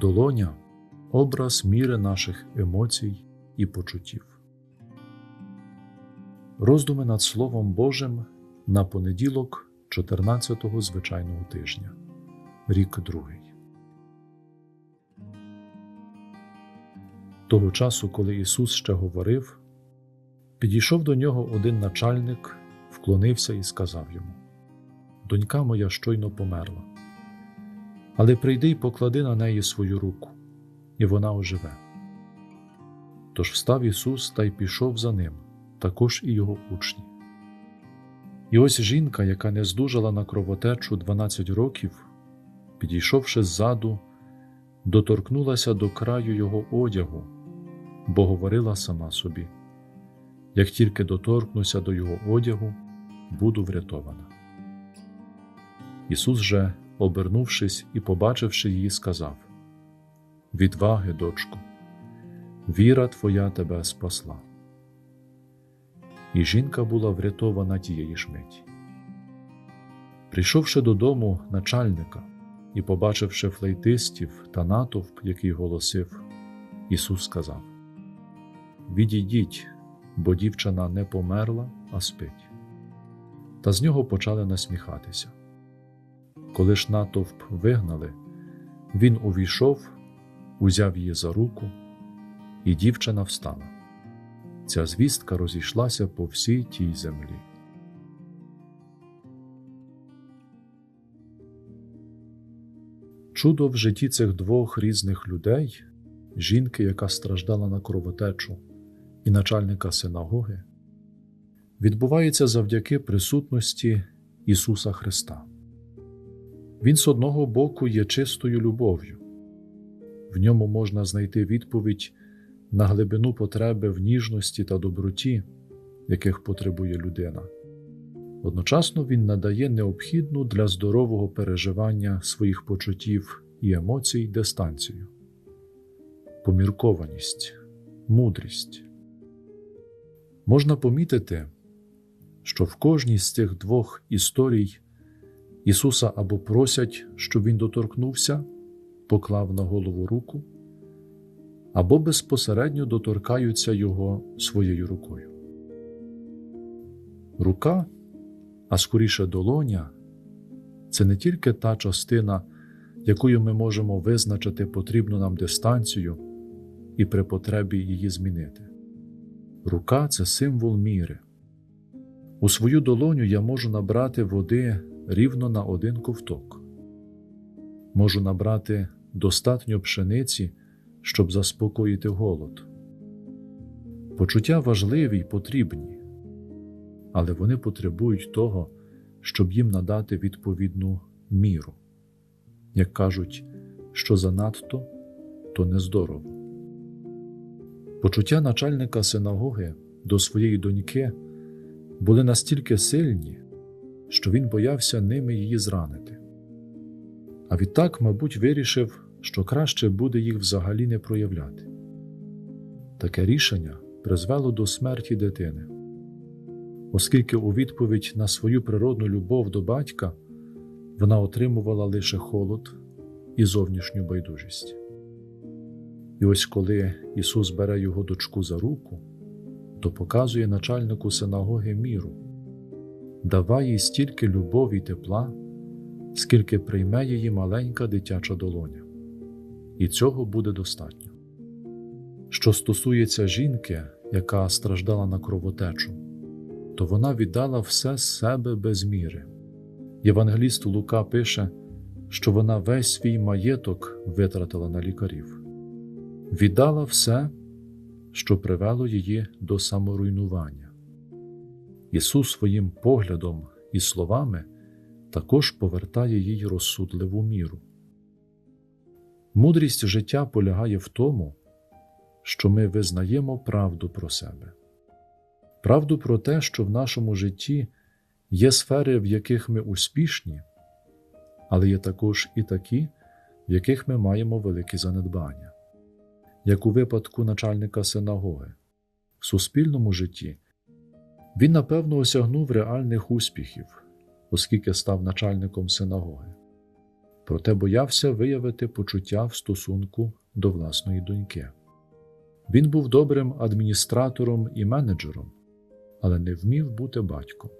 Долоня образ міри наших емоцій і почуттів. Роздуми над Словом Божим на понеділок 14-го звичайного тижня, рік другий. Того часу, коли Ісус ще говорив, підійшов до нього один начальник, вклонився і сказав йому: Донька моя щойно померла, але прийди й поклади на неї свою руку, і вона оживе. Тож встав Ісус та й пішов за ним, також і його учні. І ось жінка, яка не здужала на кровотечу 12 років, підійшовши ззаду, доторкнулася до краю його одягу, бо говорила сама собі: як тільки доторкнуся до його одягу, буду врятована. Ісус же, обернувшись і побачивши її, сказав: Відваги, дочко, віра твоя тебе спасла. І жінка була врятована тієї ж миті. Прийшовши додому начальника і побачивши флейтистів та натовп, який голосив, Ісус сказав: Відійдіть, бо дівчина не померла, а спить. Та з нього почали насміхатися. Коли ж натовп вигнали, він увійшов, узяв її за руку, і дівчина встала. Ця звістка розійшлася по всій тій землі. Чудо в житті цих двох різних людей, жінки, яка страждала на кровотечу, і начальника синагоги, відбувається завдяки присутності Ісуса Христа. Він з одного боку є чистою любов'ю, в ньому можна знайти відповідь на глибину потреби в ніжності та доброті, яких потребує людина. Одночасно він надає необхідну для здорового переживання своїх почуттів і емоцій дистанцію, поміркованість, мудрість. Можна помітити, що в кожній з цих двох історій Ісуса або просять, щоб Він доторкнувся, поклав на голову руку, або безпосередньо доторкаються Його своєю рукою. Рука, а скоріше долоня це не тільки та частина, якою ми можемо визначити потрібну нам дистанцію і при потребі її змінити. Рука це символ міри. У свою долоню я можу набрати води рівно на один ковток, можу набрати достатньо пшениці, щоб заспокоїти голод. Почуття важливі й потрібні, але вони потребують того, щоб їм надати відповідну міру. Як кажуть, що занадто, то нездорово. Почуття начальника синагоги до своєї доньки були настільки сильні, що він боявся ними її зранити. А відтак, мабуть, вирішив, що краще буде їх взагалі не проявляти. Таке рішення призвело до смерті дитини, оскільки у відповідь на свою природну любов до батька вона отримувала лише холод і зовнішню байдужість. І ось коли Ісус бере його дочку за руку, то показує начальнику синагоги міру, давай їй стільки любові й тепла, скільки прийме її маленька дитяча долоня, і цього буде достатньо. Що стосується жінки, яка страждала на кровотечу, то вона віддала все з себе без міри. Євангеліст Лука пише, що вона весь свій маєток витратила на лікарів віддала все, що привело її до саморуйнування. Ісус своїм поглядом і словами також повертає їй розсудливу міру. Мудрість життя полягає в тому, що ми визнаємо правду про себе, правду про те, що в нашому житті є сфери, в яких ми успішні, але є також і такі, в яких ми маємо великі занедбання як у випадку начальника синагоги. В суспільному житті він, напевно, осягнув реальних успіхів, оскільки став начальником синагоги. проте боявся виявити почуття в стосунку до власної доньки. Він був добрим адміністратором і менеджером, але не вмів бути батьком.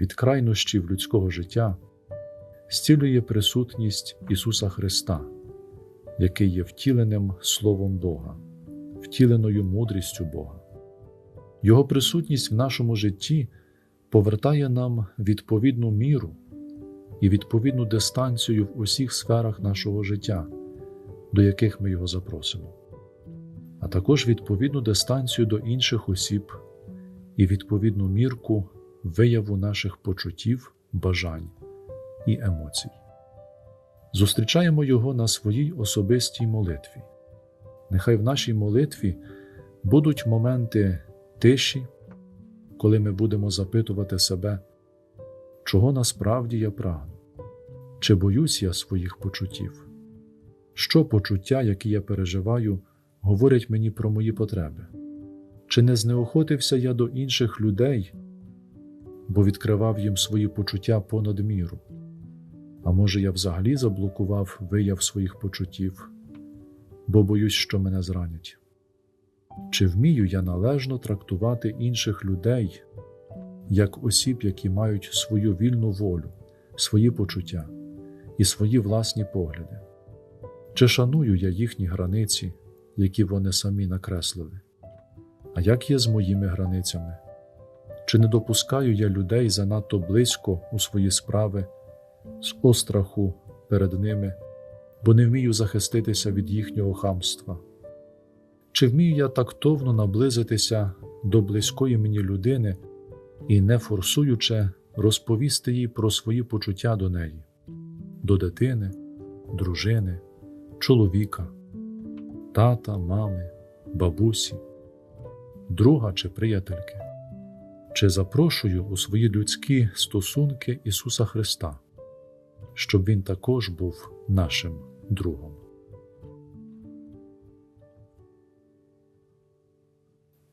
Від крайнощів людського життя зцілює присутність Ісуса Христа, який є втіленим Словом Бога, втіленою мудрістю Бога. Його присутність в нашому житті повертає нам відповідну міру і відповідну дистанцію в усіх сферах нашого життя, до яких ми його запросимо, а також відповідну дистанцію до інших осіб і відповідну мірку вияву наших почуттів, бажань і емоцій. Зустрічаємо Його на своїй особистій молитві. Нехай в нашій молитві будуть моменти тиші, коли ми будемо запитувати себе, чого насправді я прагну, чи боюсь я своїх почуттів, що почуття, які я переживаю, говорять мені про мої потреби, чи не знеохотився я до інших людей, бо відкривав їм свої почуття понад міру. А може, я взагалі заблокував вияв своїх почуттів, бо боюсь, що мене зранять. Чи вмію я належно трактувати інших людей як осіб, які мають свою вільну волю, свої почуття і свої власні погляди? Чи шаную я їхні границі, які вони самі накреслили? А як є з моїми границями? Чи не допускаю я людей занадто близько у свої справи з остраху перед ними, бо не вмію захиститися від їхнього хамства? Чи вмію я тактовно наблизитися до близької мені людини і, не форсуючи, розповісти їй про свої почуття до неї, до дитини, дружини, чоловіка, тата, мами, бабусі, друга чи приятельки? Чи запрошую у свої людські стосунки Ісуса Христа, щоб Він також був нашим другом?